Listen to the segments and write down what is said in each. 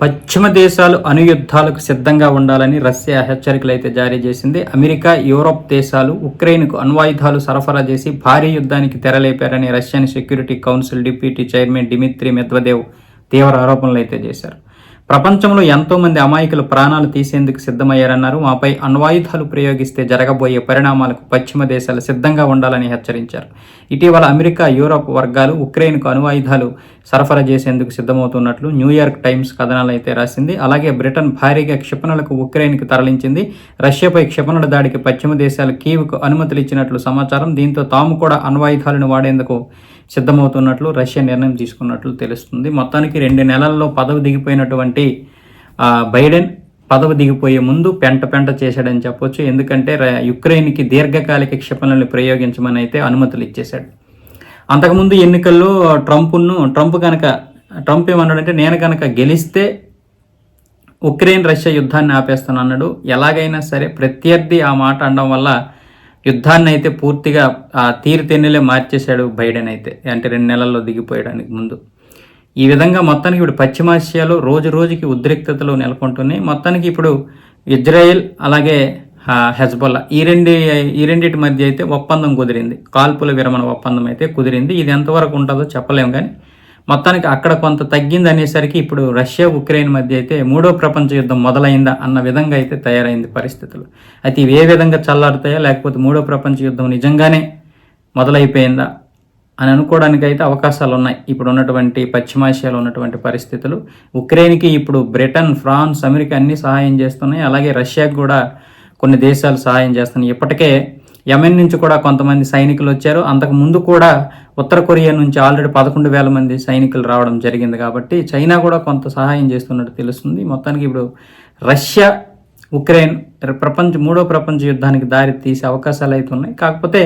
పశ్చిమ దేశాలు అనుయుద్ధాలకు సిద్ధంగా ఉండాలని రష్యా హెచ్చరికలు అయితే జారీ చేసింది. అమెరికా యూరోప్ దేశాలు ఉక్రెయిన్కు అణ్వాయుధాలు సరఫరా చేసి భారీ యుద్ధానికి తెరలేపారని Russian security council deputy chairman Dmitry Medvedev తీవ్ర ఆరోపణలు అయితే చేశారు. ప్రపంచంలో ఎంతో మంది అమాయకులు ప్రాణాలు తీసేందుకు సిద్ధమయ్యారన్నారు. మాపై అణ్వాయుధాలు ప్రయోగిస్తే జరగబోయే పరిణామాలకు పశ్చిమ దేశాలు సిద్ధంగా ఉండాలని హెచ్చరించారు. ఇటీవల అమెరికా యూరోప్ వర్గాలు ఉక్రెయిన్కు అణ్వాయుధాలు సరఫరా చేసేందుకు సిద్ధమవుతున్నట్లు న్యూయార్క్ టైమ్స్ కథనాలు అయితే రాసింది. అలాగే బ్రిటన్ భారీగా క్షిపణులకు ఉక్రెయిన్కు తరలించింది. రష్యాపై క్షిపణుల దాడికి పశ్చిమ దేశాలు కీవ్కు అనుమతులు ఇచ్చినట్లు సమాచారం. దీంతో తాము కూడా అణ్వాయుధాలను వాడేందుకు సిద్ధమవుతున్నట్లు రష్యా నిర్ణయం తీసుకున్నట్లు తెలుస్తుంది. మొత్తానికి రెండు నెలల్లో పదవి దిగిపోయినటువంటి బైడెన్ పదవి దిగిపోయే ముందు పెంట పెంట చేశాడని చెప్పొచ్చు. ఎందుకంటే యుక్రెయిన్కి దీర్ఘకాలిక క్షిపణులను ప్రయోగించమని అయితే అనుమతులు ఇచ్చేశాడు. అంతకుముందు ఎన్నికల్లో ట్రంప్ను ట్రంప్ కనుక ట్రంప్ ఏమన్నాడంటే నేను కనుక గెలిస్తే ఉక్రెయిన్ రష్యా యుద్ధాన్ని ఆపేస్తాను అన్నాడు ఎలాగైనా సరే ప్రత్యర్థి ఆ మాట అనడం వల్ల యుద్ధాన్ని అయితే పూర్తిగా ఆ తీరుతెన్నులే మార్చేశాడు బైడెన్ అయితే. అంటే రెండు నెలల్లో దిగిపోయడానికి ముందు. ఈ విధంగా మొత్తానికి ఇప్పుడు పశ్చిమాసియాలో రోజు రోజుకి ఉద్రిక్తతలు నెలకొంటున్నాయి. మొత్తానికి ఇప్పుడు ఇజ్రాయెల్ అలాగే ఆ, హెజ్బొల్లా ఈ రెండు ఈ రెండింటి మధ్య అయితే ఒప్పందం కుదిరింది. కాల్పుల విరమణ ఒప్పందం అయితే కుదిరింది. ఇది ఎంతవరకు ఉంటుందో చెప్పలేము కానీ మొత్తానికి అక్కడ కొంత తగ్గింది అనేసరికి ఇప్పుడు రష్యా ఉక్రెయిన్ మధ్య అయితే మూడో ప్రపంచ యుద్ధం మొదలైందా అన్న విధంగా అయితే తయారైంది పరిస్థితులు. అయితే ఇవి ఏ విధంగా చల్లారుతాయా లేకపోతే మూడో ప్రపంచ యుద్ధం నిజంగానే మొదలైపోయిందా అని అనుకోవడానికి అయితే అవకాశాలు ఉన్నాయి ఇప్పుడు ఉన్నటువంటి పశ్చిమాసియాలో ఉన్నటువంటి పరిస్థితులు. ఉక్రెయిన్కి ఇప్పుడు బ్రిటన్ ఫ్రాన్స్ అమెరికా అన్ని సహాయం చేస్తున్నాయి. అలాగే రష్యాకు కూడా కొన్ని దేశాలు సహాయం చేస్తున్నాయి. ఇప్పటికే యమెన్ నుంచి కూడా కొంతమంది సైనికులు వచ్చారు. అంతకు ముందు కూడా ఉత్తర కొరియా నుంచి ఆల్రెడీ పదకొండు వేల మంది సైనికులు రావడం జరిగింది కాబట్టి చైనా కూడా కొంత సహాయం చేస్తున్నట్టు తెలుస్తుంది. మొత్తానికి ఇప్పుడు రష్యా ఉక్రెయిన్ ప్రపంచ మూడో ప్రపంచ యుద్ధానికి దారి తీసే అవకాశాలు అయితే ఉన్నాయి. కాకపోతే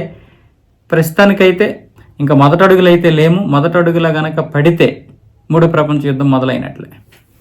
ప్రస్తుతానికైతే ఇంకా మొదటడుగులు అయితే లేము. మొదటడుగులా గనక పడితే మూడో ప్రపంచ యుద్ధం మొదలైనట్లే.